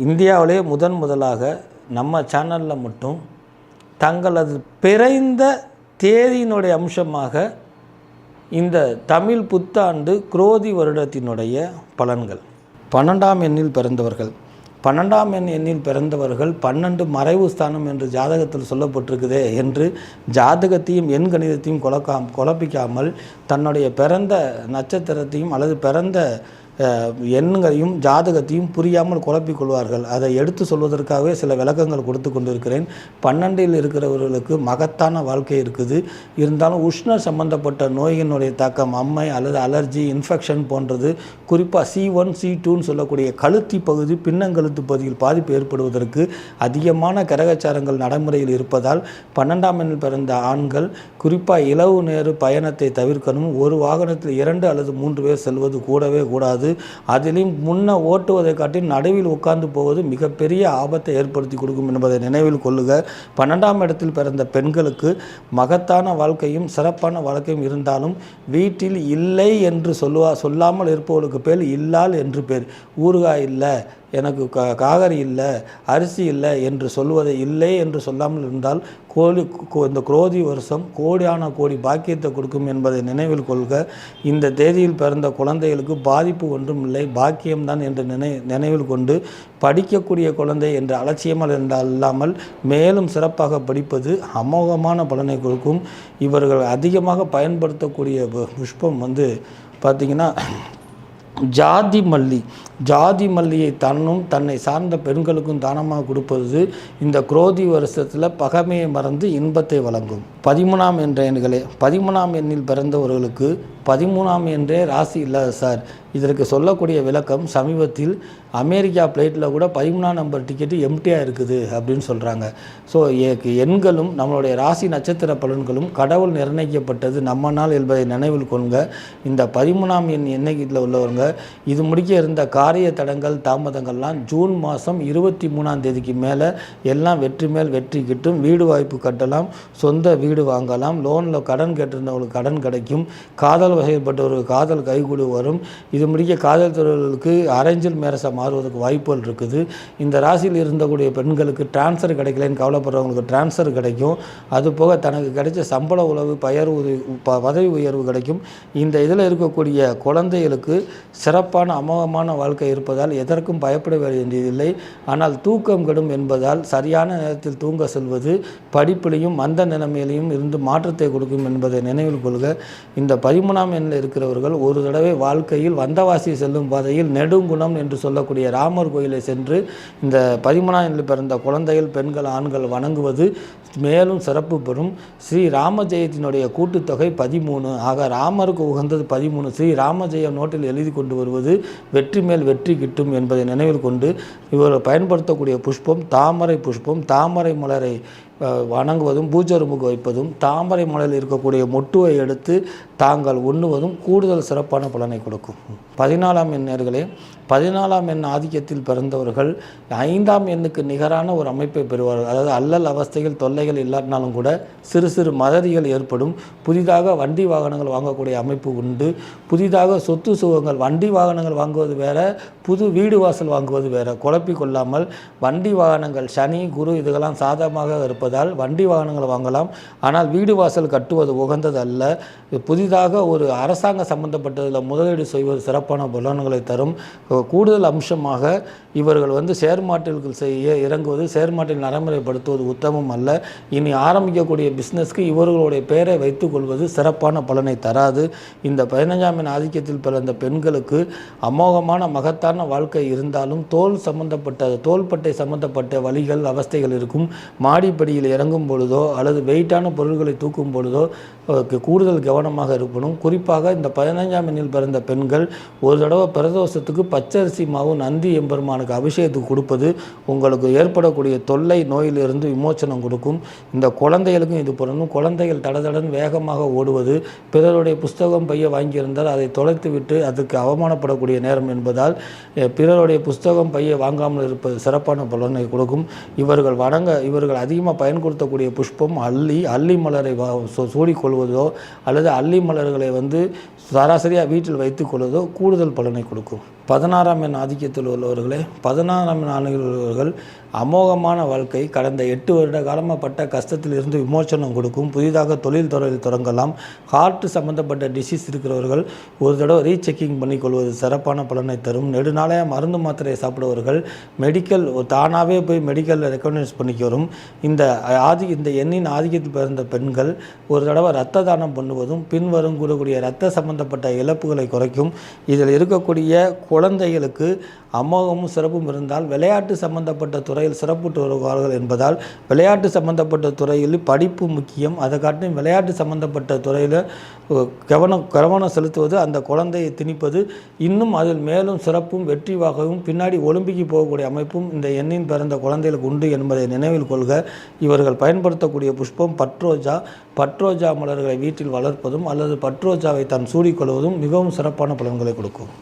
இந்தியாவிலே முதன் முதலாக நம்ம சேனலில் மட்டும் தங்களது பிறந்த தேதியினுடைய அம்சமாக இந்த தமிழ் புத்தாண்டு குரோதி வருடத்தினுடைய பலன்கள். பன்னெண்டாம் எண்ணில் பிறந்தவர்கள். பன்னெண்டாம் எண் எண்ணில் பிறந்தவர்கள் பன்னெண்டு மறைவு ஸ்தானம் என்று ஜாதகத்தில் சொல்லப்பட்டிருக்குதே என்று ஜாதகத்தையும் எண் கணிதத்தையும் குழக்காம் குழப்பிக்காமல் தன்னுடைய பிறந்த நட்சத்திரத்தையும் அல்லது பிறந்த எண்ணுங்களையும் ஜாதகத்தையும் புரியாமல் குழப்பிக் கொள்வார்கள். அதை எடுத்து சொல்வதற்காகவே சில விளக்கங்கள் கொடுத்து கொண்டிருக்கிறேன். பன்னெண்டில் இருக்கிறவர்களுக்கு மகத்தான வாழ்க்கை இருக்குது. இருந்தாலும் உஷ்ண சம்பந்தப்பட்ட நோயினுடைய தாக்கம் அம்மை அல்லது அலர்ஜி இன்ஃபெக்ஷன் போன்றது. குறிப்பாக சி ஒன் சி டூன்னு சொல்லக்கூடிய கழுத்தி பகுதி பின்னங்கழுத்து பகுதியில் பாதிப்பு ஏற்படுவதற்கு அதிகமான கிரகச்சாரங்கள் நடைமுறையில் இருப்பதால் பன்னெண்டாம் எண்ணில் பிறந்த ஆண்கள் குறிப்பாக இலவு நேரு பயணத்தை தவிர்க்கணும். ஒரு வாகனத்தில் இரண்டு அல்லது மூன்று பேர் செல்வது கூடவே கூடாது. அதிலும் முன்ன ஓட்டுவதை காட்டி நடுவில் உட்கார்ந்து போவது மிகப்பெரிய ஆபத்தை ஏற்படுத்தி கொடுக்கும் என்பதை நினைவில் கொள்ளுக. பன்னெண்டாம் இடத்தில் பிறந்த பெண்களுக்கு மகத்தான வாழ்க்கையும் சிறப்பான வாழ்க்கையும் இருந்தாலும் வீட்டில் இல்லை என்று சொல்லுவா சொல்லாமல் இருப்பவர்களுக்கு பேர் இல்லால் என்று பேர். ஊறுகாய் இல்லை. எனக்கு கா காகரி இல்லை அரிசி இல்லை என்று சொல்வதை இல்லை என்று சொல்லாமல் இருந்தால் கோழி கோ- இந்த குரோதி வருஷம் கோடியான கோடி பாக்கியத்தை கொடுக்கும் என்பதை நினைவில் கொள்க. இந்த தேதியில் பிறந்த குழந்தைகளுக்கு பாதிப்பு ஒன்றும் இல்லை பாக்கியம்தான் என்று நினை நினைவில் கொண்டு படிக்கக்கூடிய குழந்தை என்று அலட்சியமாக இருந்தால் இல்லாமல் மேலும் சிறப்பாக படிப்பது அமோகமான பலனை கொடுக்கும். இவர்கள் அதிகமாக பயன்படுத்தக்கூடிய பு- புஷ்பம் வந்து பார்த்திங்கன்னா ஜாதி மல்லி ஜாதி மல்லியை தன்னும் தன்னை சார்ந்த பெண்களுக்கும் தானமாக கொடுப்பது இந்த குரோதி வருஷத்தில் பகமையை மறந்து இன்பத்தை வழங்கும். பதிமூணாம் என்ற எண்களே பதிமூணாம் எண்ணில் பிறந்தவர்களுக்கு பதிமூணாம் என்றே ராசி இல்லாத சார் இதற்கு சொல்லக்கூடிய விளக்கம் சமீபத்தில் அமெரிக்கா ஃப்ளைட்டில் கூட பதிமூணாம் நம்பர் டிக்கெட்டு எம்டியாக இருக்குது அப்படின்னு சொல்கிறாங்க ஸோ எண்களும் நம்மளுடைய ராசி நட்சத்திர பலன்களும் கடவுள் நிர்ணயிக்கப்பட்டது நம்ம நாள் என்பதை நினைவில் கொள்க. இந்த பதிமூணாம் எண் எண்ணிக்கையில் உள்ளவங்க இது முடிக்க இருந்த கார் காரிய தடங்கள் தாமதங்கள்லாம் ஜூன் மாதம் இருபத்தி மூணாம் தேதிக்கு மேலே எல்லாம் வெற்றி மேல் வெற்றி கிட்டும் வீடு வாய்ப்பு கட்டலாம் சொந்த வீடு வாங்கலாம் லோனில் கடன் கேட்டிருந்தவங்களுக்கு கடன் கிடைக்கும் காதல் வகைப்பட்டவர்களுக்கு காதல் கைகூடி வரும். இது முடிக்க காதல் துறைகளுக்கு அரேஞ்சல் மேரஸாக மாறுவதற்கு வாய்ப்புகள் இருக்குது. இந்த ராசியில் இருந்தக்கூடிய பெண்களுக்கு டிரான்ஸ்ஃபர் கிடைக்கலன்னு கவலைப்படுறவங்களுக்கு டிரான்ஸ்ஃபர் கிடைக்கும். அது போக தனக்கு கிடைச்ச சம்பள உழவு பயர் உதவி ப- பதவி உயர்வு கிடைக்கும். இந்த இதில் இருக்கக்கூடிய குழந்தைகளுக்கு சிறப்பான அமோகமான வாழ்க்கை இருப்பதால் எதற்கும் பயப்பட வேண்டியதில்லை. ஆனால் தூக்கம் கெடும் என்பதால் சரியான நேரத்தில் தூங்க செல்வது படிப்பிலையும் மந்த நிலைமையிலையும் இருந்து மாற்றத்தை கொடுக்கும் என்பதை நினைவில் கொள்க. இந்த பதிமூணாம் எண்ணில் இருக்கிறவர்கள் ஒரு தடவை வாழ்க்கையில் வந்தவாசி செல்லும் பாதையில் நெடுங்குணம் என்று சொல்லக்கூடிய ராமர் கோயிலை சென்று இந்த பதிமூணாம் எண்ணில் பிறந்த குழந்தைகள் பெண்கள் ஆண்கள் வணங்குவது மேலும் சிறப்பு பெறும். ஸ்ரீ ராம ஜெயத்தினுடைய கூட்டுத்தொகை பதிமூணு. ஆக ராமருக்கு உகந்தது பதிமூணு. ஸ்ரீ ராமஜெயம் நோட்டில் எழுதி கொண்டு வருவது வெற்றி மேல் வெற்றி கிட்டும் என்பதை நினைவில் கொண்டு இவர்கள் பயன்படுத்தக்கூடிய புஷ்பம் தாமரை புஷ்பம் தாமரை மலரை வணங்குவதும் பூஜருமுக வைப்பதும் தாமரை மலரில் இருக்கக்கூடிய மொட்டுவை எடுத்து தாங்கள் உண்ணுவதும் கூடுதல் சிறப்பான பலனை கொடுக்கும். பதினாலாம் எண் நேர்களே பதினாலாம் எண் ஆதிக்கத்தில் பிறந்தவர்கள் ஐந்தாம் எண்ணுக்கு நிகரான ஒரு அமைப்பை பெறுவார்கள். அதாவது அல்லல் அவஸ்தைகள் தொல்லைகள் இல்லாட்டினாலும் கூட சிறு சிறு மததிகள் ஏற்படும். புதிதாக வண்டி வாகனங்கள் வாங்கக்கூடிய அமைப்பு உண்டு. புதிதாக சொத்து சுகங்கள் வண்டி வாகனங்கள் வாங்குவது வேற புது வீடு வாசல் வாங்குவது வேற. குழப்பி கொள்ளாமல் வண்டி வாகனங்கள் சனி குரு இதுகெல்லாம் சாதகமாக இருப்பதால் வண்டி வாகனங்கள் வாங்கலாம். ஆனால் வீடு வாசல் கட்டுவது உகந்தது அல்ல புதிதாக ஒரு அரசாங்க சம்பந்தப்பட்டதில் முதலீடு செய்வது சிறப்பான பலன்களை தரும். கூடுதல் அம்சமாக இவர்கள் வந்து ஷேர் மார்க்கெட்டுகள் செய்ய இறங்குவது ஷேர் மார்க்கெட் நடைமுறைப்படுத்துவது உத்தமம் அல்ல. இனி ஆரம்பிக்கக்கூடிய பிஸ்னஸ்க்கு இவர்களுடைய பெயரை வைத்துக்கொள்வது சிறப்பான பலனை தராது. இந்த பதினஞ்சாம் ஆதிக்கத்தில் பிறந்த பெண்களுக்கு அமோகமான மகத்தான வாழ்க்கை இருந்தாலும் தோல் சம்பந்தப்பட்ட தோள்பட்டை சம்பந்தப்பட்ட வழிகள் அவஸ்தைகள் இருக்கும். மாடிப்படியில் இறங்கும் பொழுதோ அல்லது வெயிட்டான பொருட்களை தூக்கும் பொழுதோ கூடுதல் கவனமாக இருப்பணும். குறிப்பாக இந்த பதினஞ்சாம் எண்ணில் பிறந்த பெண்கள் ஒரு தடவை பிரதோஷத்துக்கு பச்சரிசி மாவு நந்தி எம்பெருமானுக்கு அபிஷேகத்துக்கு கொடுப்பது உங்களுக்கு ஏற்படக்கூடிய தொல்லை நோயிலிருந்து விமோச்சனம் கொடுக்கும். இந்த குழந்தைகளுக்கும் இது பண்ணணும் குழந்தைகள் தடதடன் வேகமாக ஓடுவது பிறருடைய புஸ்தகம் பைய வாங்கியிருந்தால் அதை தொலைத்து விட்டு அதுக்கு அவமானப்படக்கூடிய நேரம் என்பதால் பிறருடைய புஸ்தகம் பையை வாங்காமல் இருப்பது சிறப்பான பலனை கொடுக்கும். இவர்கள் வணங்க இவர்கள் அதிகமாக பயன்படுத்தக்கூடிய புஷ்பம் அள்ளி அள்ளி மலரை வா- சூடிக்கொள்வதோ அல்லது அள்ளி மலர்களை வந்து சராசரியாக வீட்டில் வைத்துக்கொள்வதோ கூடுதல் பலனை கொடுக்கும். பதினாறாம் எண் ஆதிக்கத்தில் உள்ளவர்களே பதினாறாம் எண் உள்ளவர்கள் அமோகமான வாழ்க்கை கடந்த எட்டு வருட காலமாக பட்ட கஷ்டத்தில் இருந்து விமோசனம் கொடுக்கும் புதிதாக தொழில் துறையில் தொடங்கலாம் ஹார்ட் சம்மந்தப்பட்ட டிசீஸ் இருக்கிறவர்கள் ஒரு தடவை ரீசெக்கிங் பண்ணிக்கொள்வது சிறப்பான பலனை தரும். நெடுநாளைய மருந்து மாத்திரையை சாப்பிடுவர்கள் மெடிக்கல் தானாகவே போய் மெடிக்கலில் ரெக்கக்னைஸ் பண்ணிக்க வரும் இந்த ஆதி இந்த எண்ணின் ஆதிக்கத்தில் பிறந்த பெண்கள் ஒரு தடவை ரத்த தானம் பண்ணுவதும் பின்வரும் கூடக்கூடிய இரத்த சம்பந்தப்பட்ட இழப்புகளை குறைக்கும். இதில் இருக்கக்கூடிய குழந்தைகளுக்கு அமோகமும் சிறப்பும் இருந்தால் விளையாட்டு சம்பந்தப்பட்ட துறையில் சிறப்புட்டு வருவார்கள் என்பதால் விளையாட்டு சம்பந்தப்பட்ட துறையில் படிப்பு முக்கியம். அதை காட்டிலும் விளையாட்டு சம்பந்தப்பட்ட துறையில் கவனம் கவனம் செலுத்துவது அந்த குழந்தையை திணிப்பது இன்னும் அதில் மேலும் சிறப்பும் வெற்றிவாகவும் பின்னாடி ஒலிம்பிக்கு போகக்கூடிய அமைப்பும் இந்த எண்ணின் பிறந்த குழந்தைகளுக்கு உண்டு என்பதை நினைவில் கொள்க. இவர்கள் பயன்படுத்தக்கூடிய புஷ்பம் பட்ரோஜா. பட்ரோஜா மலர்களை வீட்டில் வளர்ப்பதும் அல்லது பட்ரோஜாவை தான் சூடிக்கொள்வதும் மிகவும் சிறப்பான பலன்களை கொடுக்கும்.